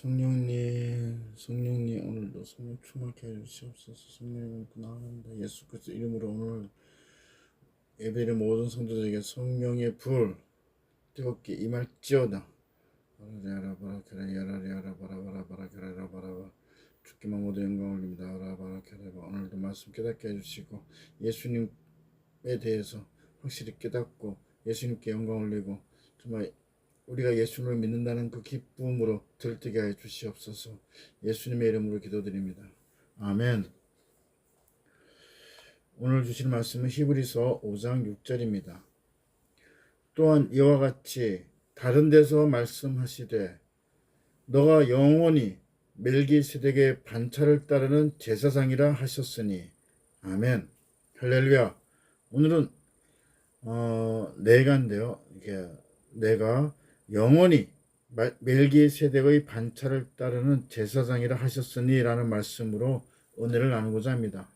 성령님, 성령님 오늘도 성령 충만케 해주시옵소서. 성령님 나는데 예수 그리스도 이름으로 오늘 예배를 모든 성도들에게 성령의 불 뜨겁게 임할지어다. 야라바라 그라 야라리 야라바라 바라바라 그라 야라바라 주께만 모두 영광 올립니다. 야라바라 그라 오늘도 말씀 깨닫게 해주시고 예수님에 대해서 확실히 깨닫고 예수님께 영광 올리고 정말 우리가 예수님을 믿는다는 그 기쁨으로 들뜨게 해 주시옵소서. 예수님의 이름으로 기도드립니다. 아멘. 오늘 주신 말씀은 히브리서 5장 6절입니다. 또한 이와 같이 다른 데서 말씀하시되 너가 영원히 멜기세덱의 반차를 따르는 제사장이라 하셨으니 아멘. 할렐루야. 오늘은 어, 내가인데요. 이게 내가 영원히 멜기세덱의 반차를 따르는 제사장이라 하셨으니라는 말씀으로 은혜를 나누고자 합니다.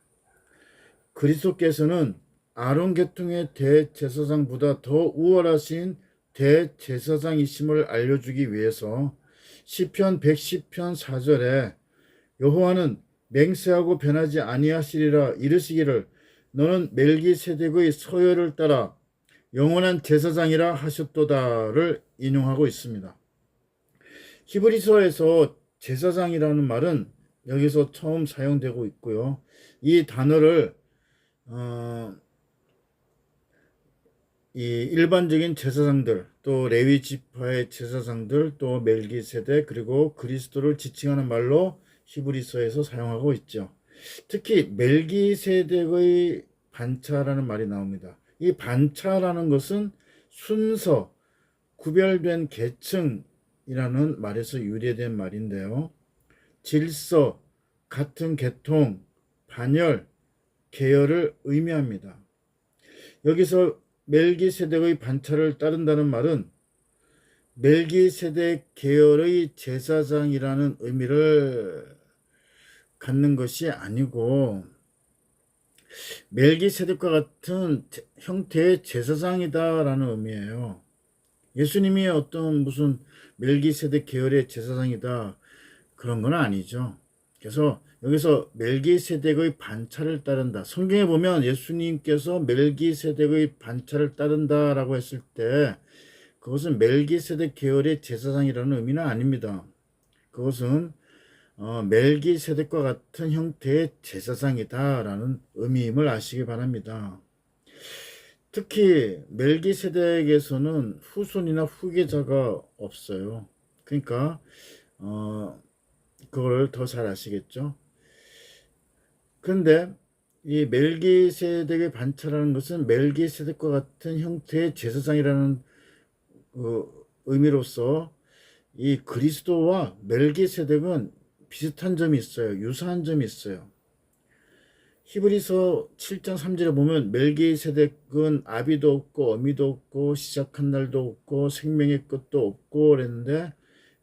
그리스도께서는 아론 계통의 대제사장보다 더 우월하신 대제사장이심을 알려주기 위해서 시편 110편 4절에 여호와는 맹세하고 변하지 아니하시리라 이르시기를 너는 멜기세덱의 서열을 따라 영원한 제사장이라 하셨도다를 인용하고 있습니다. 히브리서에서 제사장이라는 말은 여기서 처음 사용되고 있고요. 이 단어를 어, 이 일반적인 제사장들 또 레위 지파의 제사장들 또 멜기세덱 그리고 그리스도를 지칭하는 말로 히브리서에서 사용하고 있죠. 특히 멜기세덱의 반차라는 말이 나옵니다. 이 반차라는 것은 순서, 구별된 계층이라는 말에서 유래된 말인데요. 질서, 같은 계통, 반열, 계열을 의미합니다. 여기서 멜기세덱의 반차를 따른다는 말은 멜기세덱 계열의 제사장이라는 의미를 갖는 것이 아니고 멜기세덱과 같은 형태의 제사장이다라는 의미예요. 예수님이 어떤 무슨 멜기세덱 계열의 제사장이다 그런 건 아니죠. 그래서 여기서 멜기세덱의 반차를 따른다. 성경에 보면 예수님께서 멜기세덱의 반차를 따른다라고 했을 때 그것은 멜기세덱 계열의 제사장이라는 의미는 아닙니다. 그것은 어, 멜기세덱과 같은 형태의 제사장이다라는 의미임을 아시기 바랍니다. 특히 멜기세덱에서는 후손이나 후계자가 없어요. 그러니까 어, 그걸 더 잘 아시겠죠. 그런데 이 멜기세덱의 반차라는 것은 멜기세덱과 같은 형태의 제사장이라는 그 의미로서 이 그리스도와 멜기세덱은 비슷한 점이 있어요. 유사한 점이 있어요. 히브리서 7장 3절에 보면 멜기세덱은 아비도 없고 어미도 없고 시작한 날도 없고 생명의 끝도 없고 그랬는데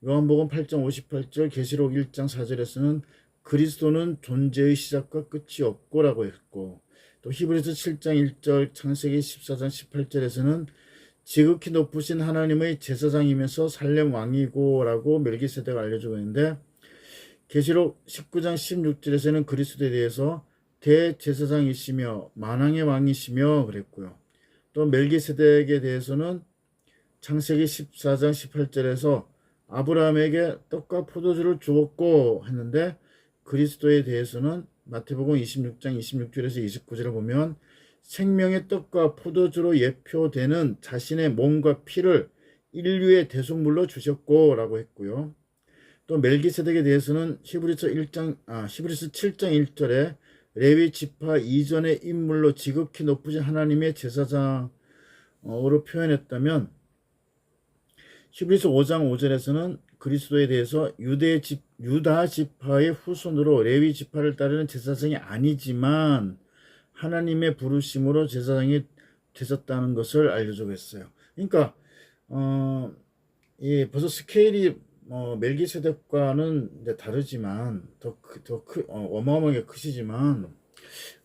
요한복음 8장 58절 계시록 1장 4절에서는 그리스도는 존재의 시작과 끝이 없고라고 했고 또 히브리서 7장 1절 창세기 14장 18절에서는 지극히 높으신 하나님의 제사장이면서 살렘 왕이고라고 멜기세덱을 알려주고 있는데 계시록 19장 16절에서는 그리스도에 대해서 대제사장이시며 만왕의 왕이시며 그랬고요. 또 멜기세덱에 대해서는 창세기 14장 18절에서 아브라함에게 떡과 포도주를 주었고 했는데 그리스도에 대해서는 마태복음 26장 26절에서 29절을 보면 생명의 떡과 포도주로 예표되는 자신의 몸과 피를 인류의 대속물로 주셨고 라고 했고요. 또 멜기세덱에 대해서는 히브리서 1장 아 히브리서 7장 1절에 레위 지파 이전의 인물로 지극히 높으신 하나님의 제사장으로 표현했다면 히브리서 5장 5절에서는 그리스도에 대해서 유대 집 유다 지파의 후손으로 레위 지파를 따르는 제사장이 아니지만 하나님의 부르심으로 제사장이 되셨다는 것을 알려주고 있어요. 그러니까 어, 이 벌써 스케일이 어, 멜기세덱과는 이제 다르지만 더더 어, 어마어마하게 크시지만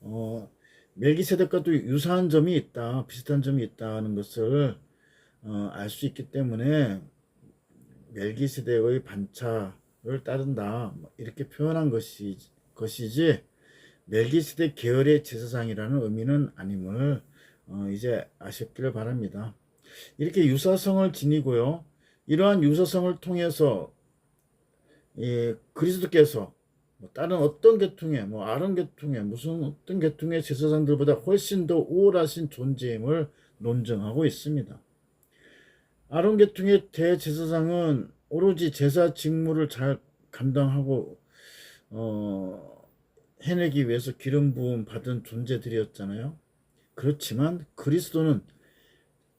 어, 멜기세덱과도 유사한 점이 있다, 비슷한 점이 있다는 것을 어, 알 수 있기 때문에 멜기세덱의 반차를 따른다 뭐 이렇게 표현한 것이 것이지 멜기세덱 계열의 제사장이라는 의미는 아님을 어, 이제 아셨기를 바랍니다. 이렇게 유사성을 지니고요. 이러한 유사성을 통해서 이 그리스도께서 뭐 다른 어떤 계통의 뭐 아론 계통의 무슨 어떤 계통의 제사장들보다 훨씬 더 우월하신 존재임을 논증하고 있습니다. 아론 계통의 대제사장은 오로지 제사 직무를 잘 감당하고 어, 해내기 위해서 기름 부음 받은 존재들이었잖아요. 그렇지만 그리스도는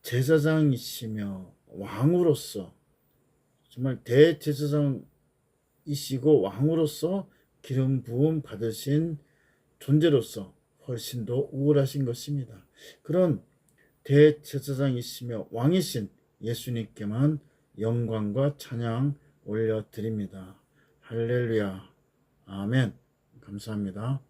제사장이시며 왕으로서 정말 대제사장이시고 왕으로서 기름 부음 받으신 존재로서 훨씬 더 우월하신 것입니다. 그런 대제사장이시며 왕이신 예수님께만 영광과 찬양 올려드립니다. 할렐루야. 아멘. 감사합니다.